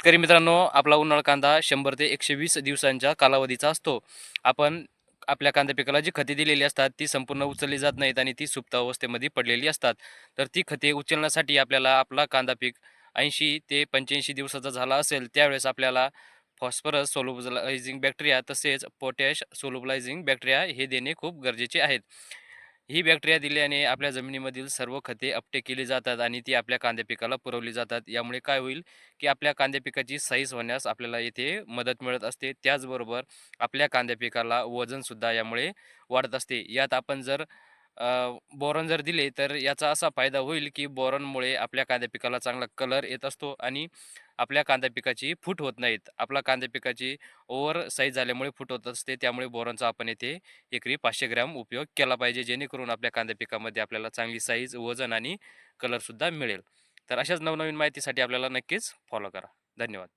शेतकरी मित्रांनो आपला उन्हाळ कांदा शंभर ते एकशे वीस दिवसांच्या कालावधीचा असतो. आपण आपल्या कांदा पिकाला जी खते दिलेली असतात ती संपूर्ण उचलली जात नाहीत आणि ती सुप्त अवस्थेमध्ये पडलेली असतात. तर ती खते उचलण्यासाठी आपल्याला आपला कांदा पीक ऐंशी ते पंच्याऐंशी दिवसाचा झाला असेल त्यावेळेस आपल्याला फॉस्फरस सोलोबलायझिंग बॅक्टेरिया तसेच पोटॅश सोलोबलायझिंग बॅक्टेरिया हे देणे खूप गरजेचे आहेत. ही बॅक्टेरिया दिल्याने आपल्या जमिनीमधील सर्व खते अपटे केली जातात आणि ती आपल्या कांद्या पिकाला पुरवली जातात. यामुळे काय होईल की आपल्या कांद्या पिकाची साईज होण्यास आपल्याला येथे मदत मिळत असते. त्याचबरोबर आपल्या कांद्या पिकाला वजनसुद्धा यामुळे वाढत असते. यात आपण जर बोरॉन जर दिले तर याचा असा फायदा होईल की बोरॉनमुळे आपल्या कांद्या पिकाला चांगला कलर येत असतो आणि आपल्या कांदा पिकाची फूट होत नाहीत. आपला कांदा पिकाची ओव्हर साईज झाल्यामुळे फूट होत असते. त्यामुळे बोरांचा आपण येथे एकरी पाचशे ग्रॅम उपयोग केला पाहिजे जेणेकरून आपल्या कांद्या पिकामध्ये आपल्याला चांगली साईज वजन आणि कलरसुद्धा मिळेल. तर अशाच नवनवीन माहितीसाठी आपल्याला नक्कीच फॉलो करा. धन्यवाद.